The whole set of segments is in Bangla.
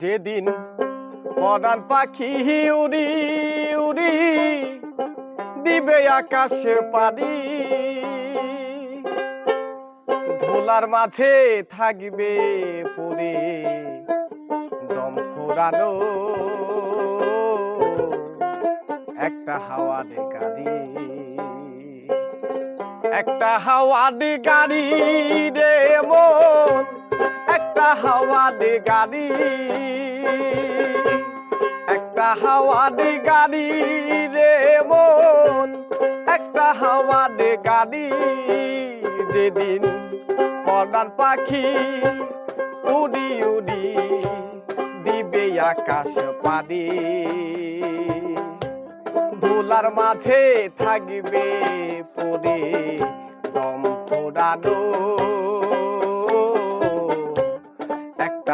যেদিন পরাণ পাখি উড়ি উড়ি দিবে আকাশে পানি। ধোলার মাঝে থাকবে পরে, দম একটা হাওয়ার গাড়ি, একটা হাওয়ার গাড়ি রে মন। একটা হাওয়ার গাড়ি। একটা হাওয়ার গাড়ি রে মন। একটা হাওয়ার গাড়ি যেদিন পরাণ পাখি উড়ি উড়ি দিবে আকাশ পানি ধুলার মাঝে থাকবে পরে দম ফোরানো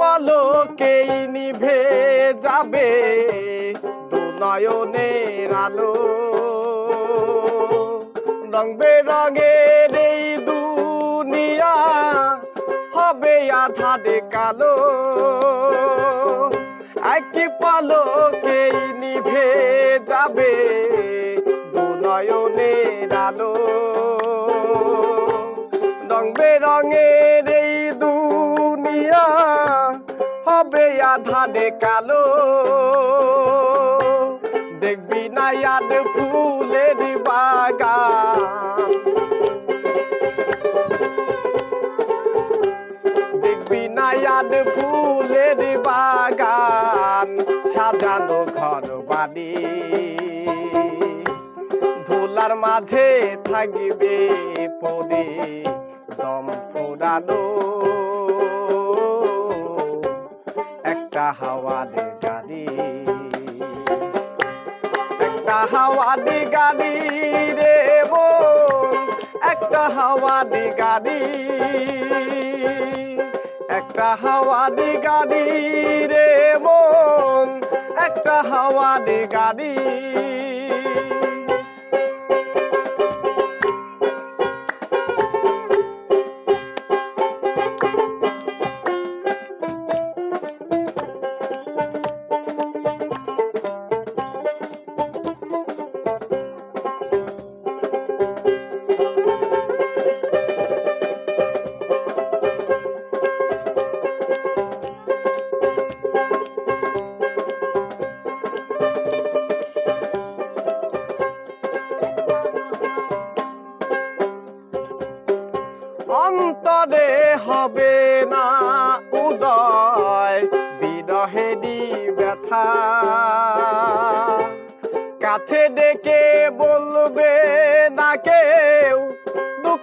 পলকেই নিভে যাবে দু নয়নের আলো। রং বেরঙের এই দুনিয়া, হবে আধারে কালো। একই পলকেই নিভে যাবে দু নয়নের আলো। রং বেরঙের হবে আধারে কালো। দেখবি না ইয়াদ ফুলের বাগান। দেখবি ফুলের বাগান, সাজানো ঘর বাড়ি ধুলার মাঝে থাকবে পরে দম ফোরানো। হাওয়ার গাড়ি। একটা হাওয়ার গাড়ি রে বোন একটা হাওয়ার গাড়ি। একটা হাওয়ার গাড়ি রে মন একটা হাওয়ার গাড়ি।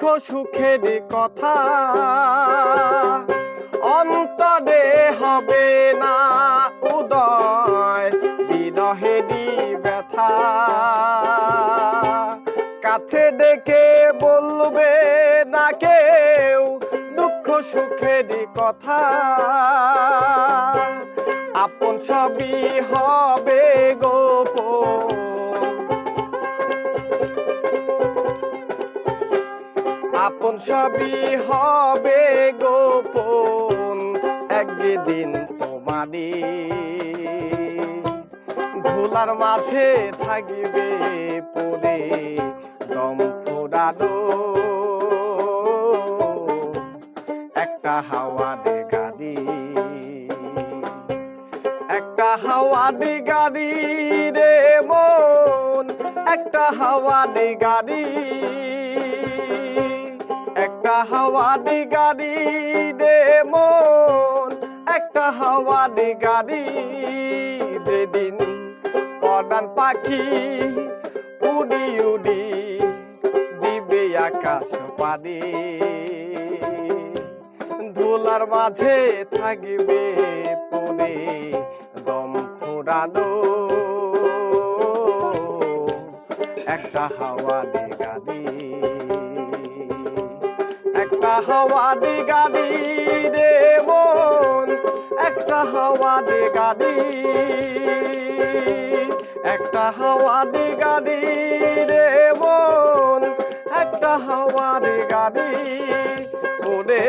দুঃখ সুখের কথা, অন্তরে হবে না উদয় বিরহেরি ব্যথা। কাছে ডেকে বলবে না কেউ দুঃখ সুখের কথা, আপন সবই হবে সবই হবে গোপন একদিন তোমারই। ধুলার মাঝে থাকবে পরে দম ফোরানো একটা হাওয়ার গাড়ি, একটা হাওয়ানি গাড়ি রে মন, একটা হাওয়ানি গাড়ি। একটা হাওয়ানি গাড়ি রে মন, একটা হাওয়ানি গাড়ি যেদিন পরান পাখি উড়ি উড়ি দিবে আকাশ পানি। ধুলার মাঝে থাকবে পরে দম ফুরানো। একটা হাওয়া দি গাড়ি একটা হাওয়া দি গাড়ি রে মন, একটা হাওয়া দি গাড়ি, একটা হাওয়া দি গাড়ি রে মন, একটা হাওয়া দি গাড়ি ওরে